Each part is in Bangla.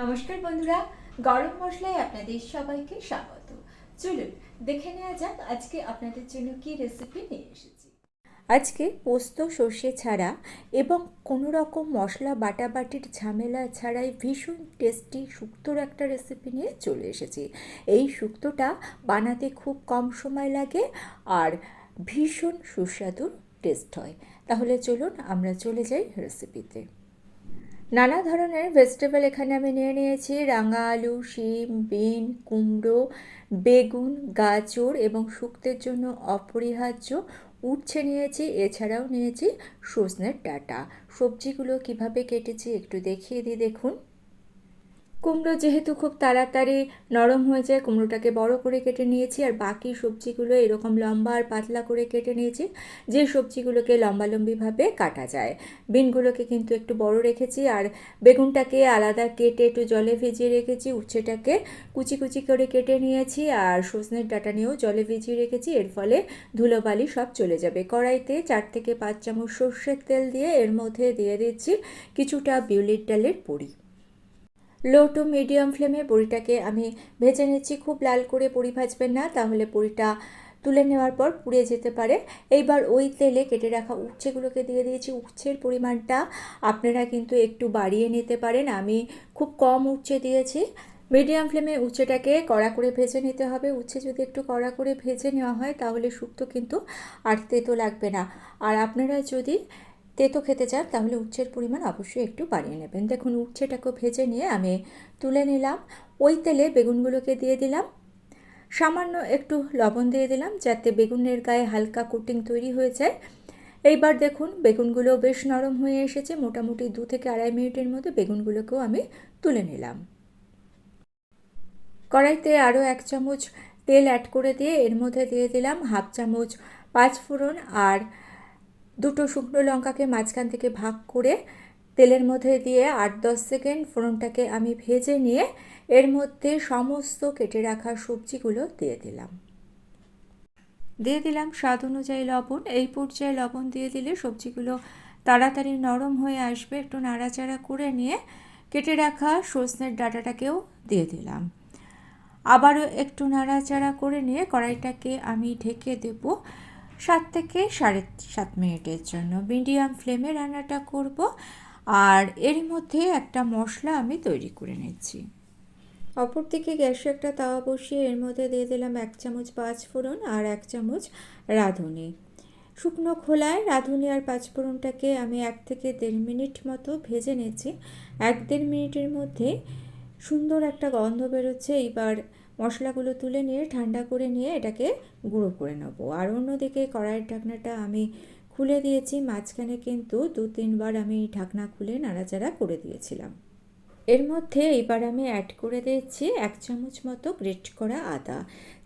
নমস্কার বন্ধুরা, গরম মশলায় আপনাদের সবাইকে স্বাগত। চলুন, দেখে নেওয়া যাক আজকে আপনাদের জন্য কি রেসিপি নিয়ে এসেছি। আজকে পোস্ত, সর্ষে ছাড়া এবং কোনো রকম মশলা বাটাবাটির ঝামেলা ছাড়াই ভীষণ টেস্টি শুক্তোর একটা রেসিপি নিয়ে চলে এসেছি। এই শুক্তোটা বানাতে খুব কম সময় লাগে আর ভীষণ সুস্বাদু টেস্ট হয়। তাহলে চলুন আমরা চলে যাই রেসিপিতে নানা ধরনের ভেজিটেবল এখানে আমি নিয়ে নিয়েছি। রাঙা আলু শিম, বিন, কুমড়ো, বেগুন, গাজর এবং শুক্তের জন্য অপরিহার্য উঠছে নিয়েছি। এছাড়াও নিয়েছি সজনের ডাটা। সবজিগুলো কীভাবে কেটেছি একটু দেখিয়ে দিই, দেখুন। কুমড়ো যেহেতু খুব তাড়াতাড়ি নরম হয়ে যায়, কুমড়োটাকে বড় করে কেটে নিয়েছি আর বাকি সবজিগুলো এরকম লম্বা আর পাতলা করে কেটে নিয়েছি, যে সবজিগুলোকে লম্বালম্বিভাবে কাটা যায়। বিনগুলোকে কিন্তু একটু বড় রেখেছি আর বেগুনটাকে আলাদা কেটে একটু জলে ভিজিয়ে রেখেছি, উচ্ছেটাকে কুচি কুচি করে কেটে নিয়েছি আর সজনের ডাটা নিয়েও জলে ভিজিয়ে রেখেছি, এর ফলে ধুলোবালি সব চলে যাবে। কড়াইতে চার থেকে পাঁচ চামচ সর্ষের তেল দিয়ে এর মধ্যে দিয়ে দিচ্ছি কিছুটা বিউলির ডালের বড়ি লো টু মিডিয়াম ফ্লেমে বড়িটাকে আমি ভেজে নিচ্ছি। খুব লাল করে বড়ি ভাজবেন না, তাহলে বড়িটা তুলে নেওয়ার পর পুড়ে যেতে পারে। এইবার ওই তেলে কেটে রাখা উচ্ছেগুলোকে দিয়ে দিয়েছি। উচ্ছের পরিমাণটা আপনারা কিন্তু একটু বাড়িয়ে নিতে পারেন। আমি খুব কম উচ্ছে দিয়েছি। মিডিয়াম ফ্লেমে উচ্ছেটাকে কড়া করে ভেজে নিতে হবে। উচ্ছে যদি একটু কড়া করে ভেজে নেওয়া হয়, তাহলে শুক্তো কিন্তু আটতে তো লাগবে না। আর আপনারা যদি তেতো খেতে চান, তাহলে উচ্ছের পরিমাণ অবশ্যই একটু বাড়িয়ে নেবেন। দেখুন, উচ্ছেটাকে ভেজে নিয়ে আমি তুলে নিলাম। ওই তেলে বেগুনগুলোকে দিয়ে দিলাম। সামান্য একটু লবণ দিয়ে দিলাম, যাতে বেগুনের গায়ে হালকা কোটিং তৈরি হয়ে যায়। এইবার দেখুন, বেগুনগুলো বেশ নরম হয়ে এসেছে। মোটামুটি দু থেকে আড়াই মিনিটের মধ্যে বেগুনগুলোকেও আমি তুলে নিলাম। কড়াইতে আরও এক চামচ তেল অ্যাড করে দিয়ে এর মধ্যে দিয়ে দিলাম হাফ চামচ পাঁচ ফোড়ন আর দুটো শুকনো লঙ্কাকে মাঝখান থেকে ভাগ করে তেলের মধ্যে দিয়ে আট দশ সেকেন্ড ফোড়নটাকে আমি ভেজে নিয়ে এর মধ্যে সমস্ত কেটে রাখা সবজিগুলো দিয়ে দিলাম। দিয়ে দিলাম স্বাদ অনুযায়ী লবণ। এই পর্যায়ে লবণ দিয়ে দিলে সবজিগুলো তাড়াতাড়ি নরম হয়ে আসবে। একটু নাড়াচাড়া করে নিয়ে কেটে রাখা সজনের ডাটাটাকেও দিয়ে দিলাম। আবারও একটু নাড়াচাড়া করে নিয়ে কড়াইটাকে আমি ঢেকে দেবো। সাত থেকে সাড়ে সাত মিনিটের জন্য মিডিয়াম ফ্লেমে রান্নাটা করব আর এর মধ্যে একটা মশলা আমি তৈরি করে নিচ্ছি। অপরদিকে গ্যাসে একটা তাওয়া বসিয়ে এর মধ্যে দিয়ে দিলাম এক চামচ পাঁচ ফোড়ন আর এক চামচ রাঁধুনি। শুকনো খোলায় রাঁধুনি আর পাঁচ ফোড়নটাকে আমি এক থেকে দেড় মিনিট মতো ভেজে নিয়েছি এক দেড় মিনিটের মধ্যে সুন্দর একটা গন্ধ বেরোচ্ছে। এইবার মশলাগুলো তুলে নিয়ে, ঠান্ডা করে নিয়ে এটাকে গুঁড়ো করে নেব। আর অন্যদিকে কড়াইয়ের ঢাকনাটা আমি খুলে দিয়েছি। মাঝখানে কিন্তু দু তিনবার আমি ঢাকনা খুলে নাড়াচাড়া করে দিয়েছিলাম। এর মধ্যে এবার আমি অ্যাড করে দিয়েছি এক চামচ মতো গ্রেট করা আদা।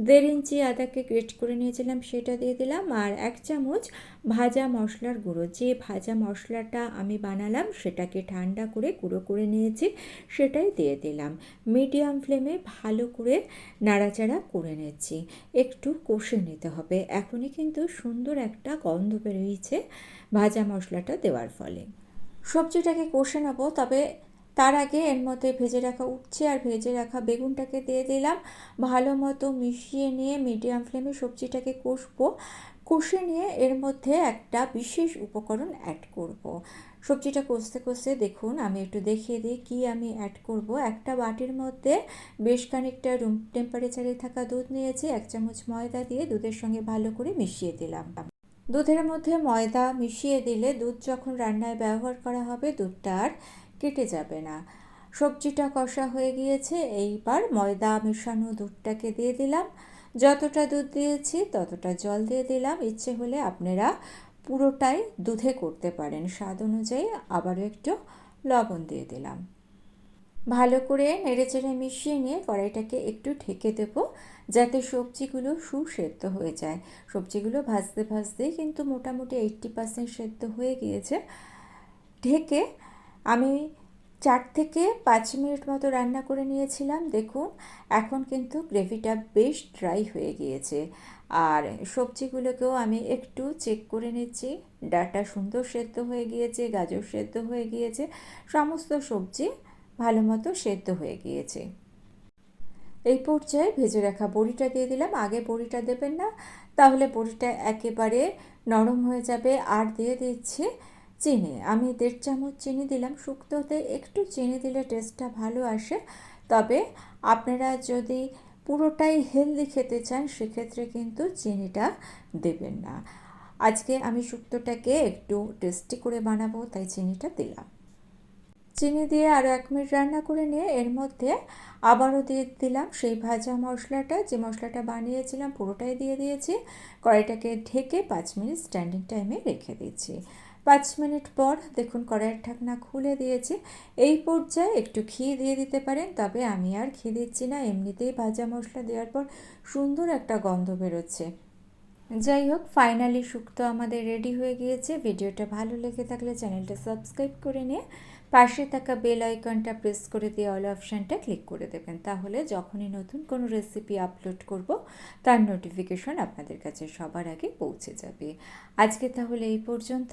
দেড় ইঞ্চি আদাকে গ্রেট করে নিয়েছিলাম, সেটা দিয়ে দিলাম। আর এক চামচ ভাজা মশলার গুঁড়ো। যে ভাজা মশলাটা আমি বানালাম, সেটাকে ঠান্ডা করে গুঁড়ো করে নিয়েছি, সেটাই দিয়ে দিলাম। মিডিয়াম ফ্লেমে ভালো করে নাড়াচাড়া করে নিচ্ছি একটু কষে নিতে হবে। এখনই কিন্তু সুন্দর একটা গন্ধ বেরিয়েছে ভাজা মশলাটা দেওয়ার ফলে। সবজিটাকে কষে নেব, তবে তার আগে এর মধ্যে ভেজে রাখা উঠছে আর ভেজে রাখা বেগুনটাকে দিয়ে দিলাম। ভালো মতো মিশিয়ে নিয়ে মিডিয়াম ফ্লেমে সবজিটাকে কষবো। কষে নিয়ে এর মধ্যে একটা বিশেষ উপকরণ অ্যাড করব। সবজিটা কষতে কষতে দেখুন, আমি একটু দেখিয়ে দিই কী আমি অ্যাড করব। একটা বাটির মধ্যে বেশ খানিকটা রুম টেম্পারেচারে থাকা দুধ নিয়েছি, এক চামচ ময়দা দিয়ে দুধের সঙ্গে ভালো করে মিশিয়ে দিলাম। দুধের মধ্যে ময়দা মিশিয়ে দিলে দুধ যখন রান্নায় ব্যবহার করা হবে, দুধটা আর কেটে যাবে না। সবজিটা কষা হয়ে গিয়েছে, এইবার ময়দা মেশানো দুধটাকে দিয়ে দিলাম। যতটা দুধ দিয়েছি ততটা জল দিয়ে দিলাম। ইচ্ছে হলে আপনারা পুরোটাই দুধে করতে পারেন। স্বাদ অনুযায়ী আবারও একটু লবণ দিয়ে দিলাম। ভালো করে নেড়েচেড়ে মিশিয়ে নিয়ে কড়াইটাকে একটু ঢেকে দেব, যাতে সবজিগুলো সুসেদ্ধ হয়ে যায়। সবজিগুলো ভাজতে ভাজতে কিন্তু মোটামুটি এইট্টি পার্সেন্ট সেদ্ধ হয়ে গিয়েছে। ঢেকে আমি চার থেকে পাঁচ মিনিট মতো রান্না করে নিয়েছিলাম, দেখুন। এখন কিন্তু গ্রেভিটা বেশ ড্রাই হয়ে গিয়েছে। আর সবজিগুলোকেও আমি একটু চেক করে নিচ্ছি। ডাটা সুন্দর সেদ্ধ হয়ে গিয়েছে, গাজর সেদ্ধ হয়ে গিয়েছে, সমস্ত সবজি ভালো মতো সেদ্ধ হয়ে গিয়েছে। এই পর্যায়ে ভেজে রাখা বড়িটা দিয়ে দিলাম। আগে বড়িটা দেবেন না, তাহলে বড়িটা একেবারে নরম হয়ে যাবে। আর দিয়ে দিচ্ছি চিনি। আমি দেড় চামচ চিনি দিলাম। শুক্তোতে একটু চিনি দিলে টেস্টটা ভালো আসে। তবে আপনারা যদি পুরোটাই হেলদি খেতে চান, সেক্ষেত্রে কিন্তু চিনিটা দেবেন না। আজকে আমি শুক্তোটাকে একটু টেস্টি করে বানাবো, তাই চিনিটা দিলাম। চিনি দিয়ে আরও এক মিনিট রান্না করে নিয়ে এর মধ্যে আবারও দিয়ে দিলাম সেই ভাজা মশলাটা। যে মশলাটা বানিয়েছিলাম পুরোটাই দিয়ে দিয়েছি। কড়াইটাকে ঢেকে পাঁচ মিনিট স্ট্যান্ডিং টাইমে রেখে দিচ্ছি। পাঁচ মিনিট পর দেখুন কড়াইয়ের ঢাকনা খুলে দিয়েছি। এই পর্যায়ে একটু ঘি দিয়ে দিতে পারেন, তবে আমি আর ঘি দিচ্ছি না। এমনিতেই ভাজা মশলা দেওয়ার পর সুন্দর একটা গন্ধ বেরোচ্ছে। যাই হোক, ফাইনালি শুক্তো আমাদের রেডি হয়ে গিয়েছে। ভিডিওটা ভালো লেগে থাকলে চ্যানেলটা সাবস্ক্রাইব করে নিয়ে পাশে থাকা বেল আইকনটা প্রেস করে দিয়ে অল অপশানটা ক্লিক করে দেবেন। তাহলে যখনই নতুন কোনো রেসিপি আপলোড করব, তার নোটিফিকেশন আপনাদের কাছে সবার আগে পৌঁছে যাবে। আজকে তাহলে এই পর্যন্ত।